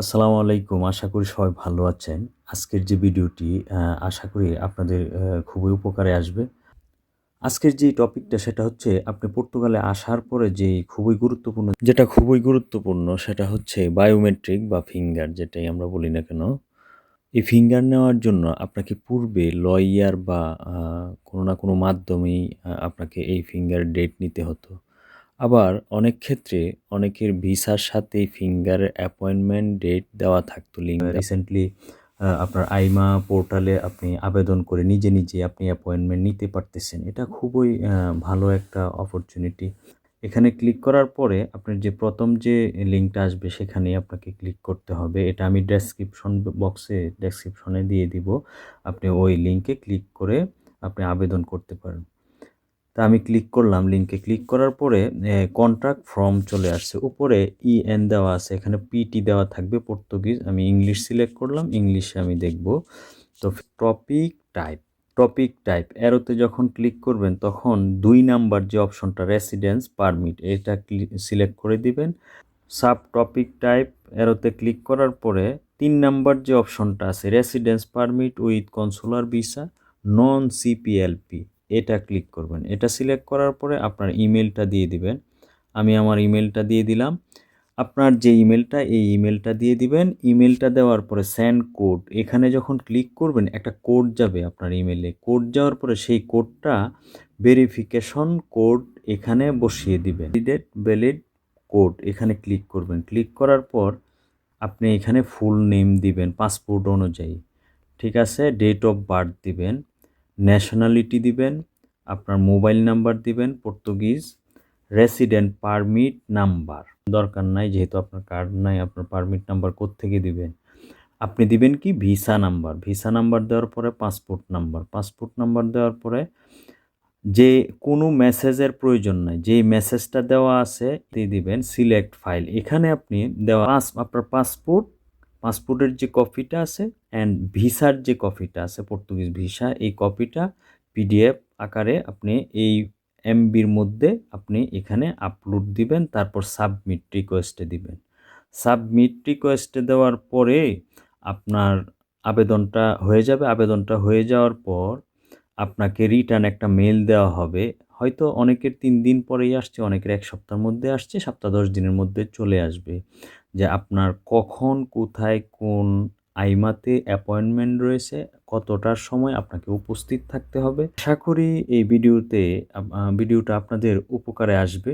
আসসালামু আলাইকুম। আশা করি সবাই ভালো আছেন। আজকের যে ভিডিওটি আশা করি আপনাদের খুবই উপকারে আসবে। আজকের যে টপিকটা সেটা হচ্ছে আপনি পর্তুগালে আসার পরে যে খুবই গুরুত্বপূর্ণ, যেটা খুবই গুরুত্বপূর্ণ সেটা হচ্ছে বায়োমেট্রিক বা ফিঙ্গার যেটাই আমরা বলি না কেন। এই ফিঙ্গার নেওয়ার জন্য আপনাকে পূর্বে লয়ার বা কোনো না কোনো মাধ্যমেই আপনাকে এই ফিঙ্গার ডেট নিতে হতো। আবার অনেক ক্ষেত্রে অনেকের ভিসার সাথে ফিঙ্গার অ্যাপয়েন্টমেন্ট ডেট দেওয়া থাকতো লিঙ্ক রিসেন্টলি আপনার আইমা পোর্টালে আপনি আবেদন করে নিজে নিজে আপনি অ্যাপয়েন্টমেন্ট নিতে পারতেছেন। এটা খুবই ভালো একটা অপরচুনিটি এখানে ক্লিক করার পরে আপনার যে প্রথম যে লিঙ্কটা আসবে সেখানে আপনাকে ক্লিক করতে হবে। এটা আমি ডেসক্রিপশন বক্সে ডেসক্রিপশনে দিয়ে দিব। আপনি ওই লিঙ্কে ক্লিক করে আপনি আবেদন করতে পারেন। তা আমি ক্লিক করলাম লিঙ্কে ক্লিক করার পরে কন্ট্রাক্ট ফর্ম চলে আসছে। উপরে ই এন দেওয়া আছে, এখানে পিটি দেওয়া থাকবে পর্তুগিজ আমি ইংলিশ সিলেক্ট করলাম ইংলিশে আমি দেখব। তো টপিক টাইপ টপিক টাইপ এরোতে যখন ক্লিক করবেন, তখন দুই নাম্বার যে অপশনটা রেসিডেন্স পারমিট এটা সিলেক্ট করে দিবেন। সাব টপিক টাইপ এরোতে ক্লিক করার পরে, তিন নাম্বার যে অপশনটা আছে residence permit with consular visa non CPLP এটা ক্লিক করবেন। এটা সিলেক্ট করার পরে আপনার ইমেলটা দিয়ে দিবেন। আমি আমার ইমেলটা দিয়ে দিলাম। আপনার যে ইমেলটা এই ইমেলটা দিয়ে দিবেন। ইমেলটা দেওয়ার পরে সেন্ড কোড এখানে যখন ক্লিক করবেন, একটা কোড যাবে আপনার ইমেলে কোড যাওয়ার পরে সেই কোডটা ভেরিফিকেশন কোড এখানে বসিয়ে দিবেন। ভ্যালিডেট ভ্যালিড কোড এখানে ক্লিক করবেন। ক্লিক করার পর আপনি এখানে ফুল নেম দিবেন পাসপোর্ট অনুযায়ী। ঠিক আছে? ডেট অফ বার্থ দিবেন। ন্যাশনালিটি দিবেন, আপনার মোবাইল নাম্বার দিবেন পর্তুগিজ রেসিডেন্ট পারমিট নাম্বার দরকার নাই, যেহেতু আপনার কার্ড নাই, আপনার পারমিট নাম্বার থেকে দিবেন? আপনি দিবেন কি ভিসা নাম্বার ভিসা নাম্বার দেওয়ার পরে পাসপোর্ট নাম্বার পাসপোর্ট নাম্বার দেওয়ার পরে যে কোনো মেসেজের প্রয়োজন নাই। যে মেসেজটা দেওয়া আছে দিয়ে দিবেন সিলেক্ট ফাইল এখানে আপনি দেওয়া আপনার পাসপোর্ট পাসপোর্টের যে কপিটা আছে অ্যান্ড ভিসার যে কপিটা আছে পর্তুগিজ ভিসা, এই কপিটা পিডিএফ আকারে আপনি এই এমবির মধ্যে আপনি এখানে আপলোড দিবেন, তারপর সাবমিট রিকোয়েস্টে দিবেন। সাবমিট রিকোয়েস্টে দেওয়ার পরে আপনার আবেদনটা হয়ে যাবে। আবেদনটা হয়ে যাওয়ার পর আপনাকে রিটার্ন একটা মেল দেওয়া হবে। হয়তো অনেকের তিন দিন পরেই আসছে, অনেকের এক সপ্তাহের মধ্যে আসছে, সপ্তাহ দশ দিনের মধ্যে চলে আসবে। যে আপনার কখন, কোথায়, কোন আইমাতে অ্যাপয়েন্টমেন্ট রয়েছে, কতটার সময় আপনাকে উপস্থিত থাকতে হবে। আশা করি এই ভিডিওতে ভিডিওটা আপনাদের উপকারে আসবে।